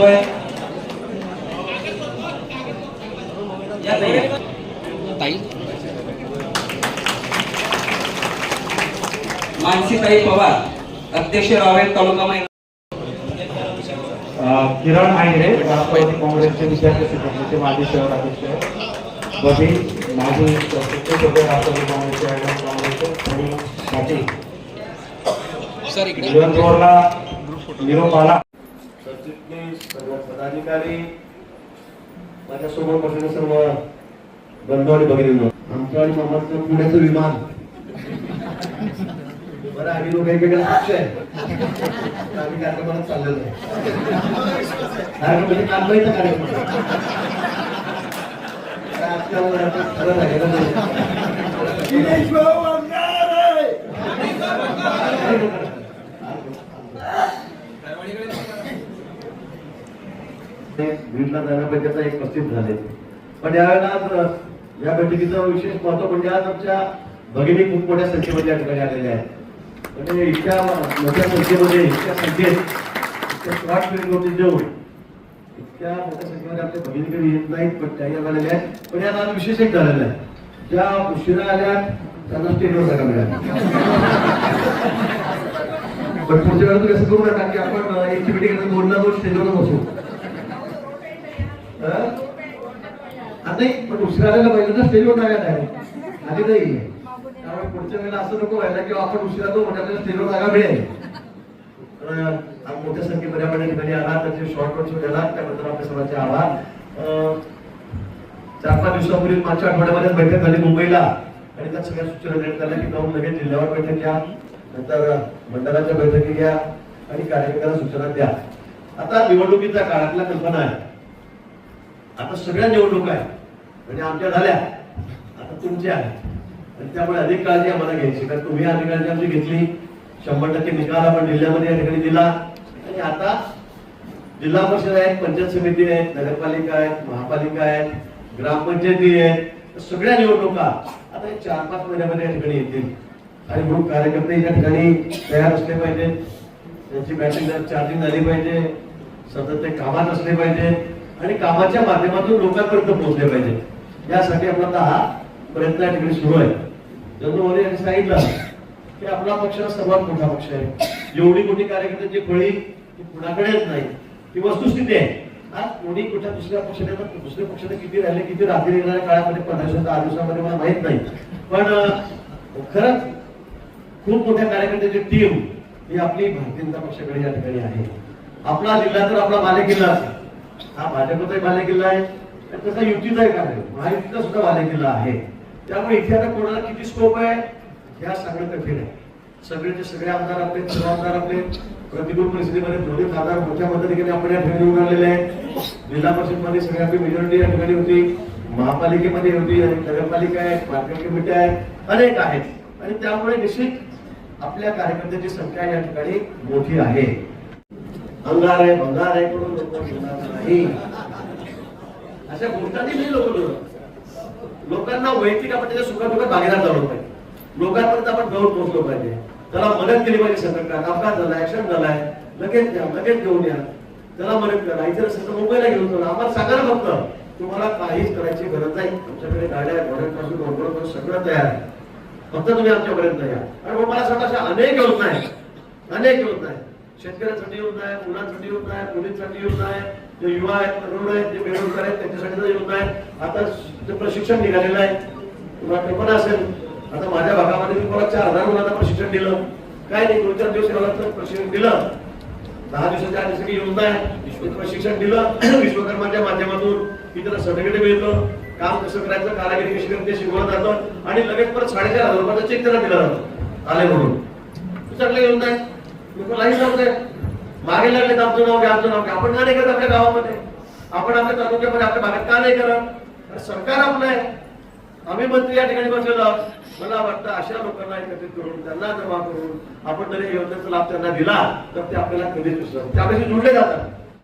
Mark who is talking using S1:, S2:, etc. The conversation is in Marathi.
S1: होतोय मानसीताई पवार अध्यक्ष रावेर तालुका
S2: किरण आयरे राष्ट्रवादी काँग्रेसचे विद्यार्थी संघटनेचे माजी शहर अध्यक्ष बबी माजी राष्ट्रवादी काँग्रेसचे निरोप आला
S3: सर्व पदाधिकारी माझ्यासोबत बसलेले सर्व बंधू आणि भगिनींनो आमचं आणि मामाचं पुण्याचं विमान. बरं आम्ही लोक पक्ष आहे. आम्ही कार्यक्रमाला चाललेलो आहे. कार्यक्रम म्हणजे कार्यक्रम खरं नाही. दिनेश भाऊ आमदार आहे. ते बीडला जाण्यापैकी आता एक पस्तीस झाले. पण यावेळेला आज या बैठकीचं विशेष महत्त्व म्हणजे आज आमच्या भगिनी खूप मोठ्या संख्येमध्ये या ठिकाणी आलेल्या आहेत. म्हणजे इतक्या मोठ्या संख्येमध्ये इतक्या संख्येत इतक्या स्मार्ट फिल्म देऊन इतक्या मोठ्या संख्येमध्ये आपल्या भगिनीकडे येत नाहीत पण त्या या आलेल्या आहेत. पण यात आज विशेष एक झालेलं आहे. ज्या उशिरा आल्या त्यांना स्टेजवर जागा मिळाली. पण पुढच्या वेळेला तुम्ही असं करू नका की आपण अं, एकची मिटिंग बोलणार दोन स्टेजवर बसू. नाही पण उशिरा आलेला पहिल्यांदा स्टेजवर जागा नाही आधी नाही त्यामुळे पुढच्या वेळेला असं नको व्हायला की आपण उशिरा तो म्हणजे आपल्याला स्टेजवर जागा मिळेल. मोठ्या संख्येमध्ये आपण या ठिकाणी आला त्याचे शॉर्ट नोट्स गेला त्याबद्दल आपल्या सर्वांचे आभार. अं, चार पाच दिवसापूर्वी मागच्या आठवड्यामध्ये बैठक झाली मुंबईला. आणि त्यात सगळ्या सूचना देण्यात आल्या की जाऊन लगेच जिल्ह्यावर बैठक घ्या. नंतर मंडळाच्या बैठकी घ्या. आणि कार्यक्रमाला सूचना द्या. आता निवडणुकीचा काळातला कल्पना आहे. आता सगळ्या निवडणुका आहेत. म्हणजे आमच्या झाल्या. आता तुमच्या आहेत. आणि त्यामुळे अधिक काळजी आम्हाला घ्यायची. कारण तुम्ही अधिक काळजी आमची घेतली. शंभर टक्के निकाल आपण जिल्ह्यामध्ये या ठिकाणी दिला. आणि आता जिल्हा परिषद आहेत पंचायत समिती आहेत नगरपालिका आहेत महापालिका आहेत ग्रामपंचायती आहेत. सगळ्या निवडणुका आता हे चार पाच महिन्यामध्ये या ठिकाणी येतील. आणि ग्रुप कार्यकर्ते या ठिकाणी तयार असले पाहिजे त्यांची बॅटरी चार्जिंग झाली पाहिजे. सतत ते कामात असले पाहिजे आणि कामाच्या माध्यमातून लोकांपर्यंत पोहोचले पाहिजे. यासाठी आपला आता हा प्रयत्न या ठिकाणी सुरू आहे. जणू यांनी सांगितलं की आपला पक्ष सर्वात मोठा पक्ष आहे. एवढी मोठी कार्यकर्त्यांची फळी ती कुणाकडेच नाही ही वस्तुस्थिती आहे. आज कोणी कुठल्या दुसऱ्या पक्षाने दुसऱ्या पक्षाने किती राहिले किती रात्री येणाऱ्या काळामध्ये पंधरा दहा दिवसामध्ये मला माहीत नाही. पण खरंच खूप मोठ्या कार्यकर्त्याची टीम ही आपली भारतीय जनता पक्षाकडे या ठिकाणी आहे. आपला जिल्हा तर आपला बालेकिल्ला आहे. हा भाजपचाही बालेकिल्ला आहे. आणि तसा युतीचाही कार्य महायुतीचा सुद्धा बालेकिल्ला आहे. त्यामुळे इथे आता कोणाला किती स्कोप आहे ह्या सांगणं कठीण आहे. सगळेचे सगळे आमदार आपले सर्व आमदार आपले. प्रतिकूल परिस्थितीमध्ये दोन्ही खासदार मोठ्या पद्धतीने आपण या ठिकाणी उभारलेले आहेत. जिल्हा परिषदमध्ये मध्ये आपली मेजॉरिटी या ठिकाणी होती. महापालिकेमध्ये होती आणि नगरपालिका आहे मार्केट कमिटी आहे अनेक आहेत. आणि त्यामुळे निश्चित आपल्या कार्यकर्त्यांची संख्या या ठिकाणी मोठी आहे. अंगार आहे भंगार आहे करून लोक नाही. अशा गोष्टांनी नाही लोक लोकांना वैयक्तिक आपण त्याच्या सुखादुखात भागीदार झालो पाहिजे. लोकांपर्यंत आपण गौर पोहोचलो पाहिजे. त्याला मदत केली पाहिजे संकटात अपघात झाला ऍक्सिडेंट झालाय. लगेच द्या लगेच घेऊन या. त्याला मदत करा. इतर सगळं तर मुंबईला घेऊन चला आम्हाला सांगा फक्त तुम्हाला काहीच करायची गरज नाही. तुमच्याकडे गाड्या घोड्यांपासून रोडपासून सगळं तयार आहे. फक्त तुम्ही आमच्यापर्यंत या. आणि मग मला सांगा अशा अनेक योजना आहेत. अनेक योजना आहेत. शेतकऱ्यांसाठी योजना आहे मुलांसाठी योजना आहे मुलींसाठी योजना आहे जे युवा आहेत तरुण आहेत जे बेरोजगार आहेत त्यांच्यासाठी सुद्धा योजना आहे. आता जे प्रशिक्षण निघालेलं आहे तुम्हाला कल्पना असेल आता माझ्या भागामध्ये मी परत चार हजार मुलांना प्रशिक्षण दिलं. काय नाही दोन चार दिवस प्रशिक्षण दिलं. दहा दिवसाच्या आधी सगळी योजना आहे प्रशिक्षण दिलं. विश्वकर्माच्या माध्यमातून इतर त्याला सर्टिफिकेट मिळतं. काम कसं करायचं कारागिरी कशी करते शिकवलं जातं. आणि लगेच परत साडेचार हजार रुपयाचा चेक त्याला दिला जातो. आले म्हणून. चांगले योजना आहे लोक लाईन मागे लागले. तर आमचं नाव घ्या आमचं नाव घ्या. आपण का नाही करत आपल्या गावामध्ये? आपण आपल्या तालुक्यामध्ये आपल्या भागात का नाही करत? सरकार आपलं आहे. आम्ही मंत्री या ठिकाणी बसलेलो मला वाटतं अशा लोकांना एकत्रित करून त्यांना जमा करून आपण जर योजनेचा लाभ त्यांना दिला तर ते आपल्याला कधीच विसरत त्यापेक्षा आपल्याशी जातात.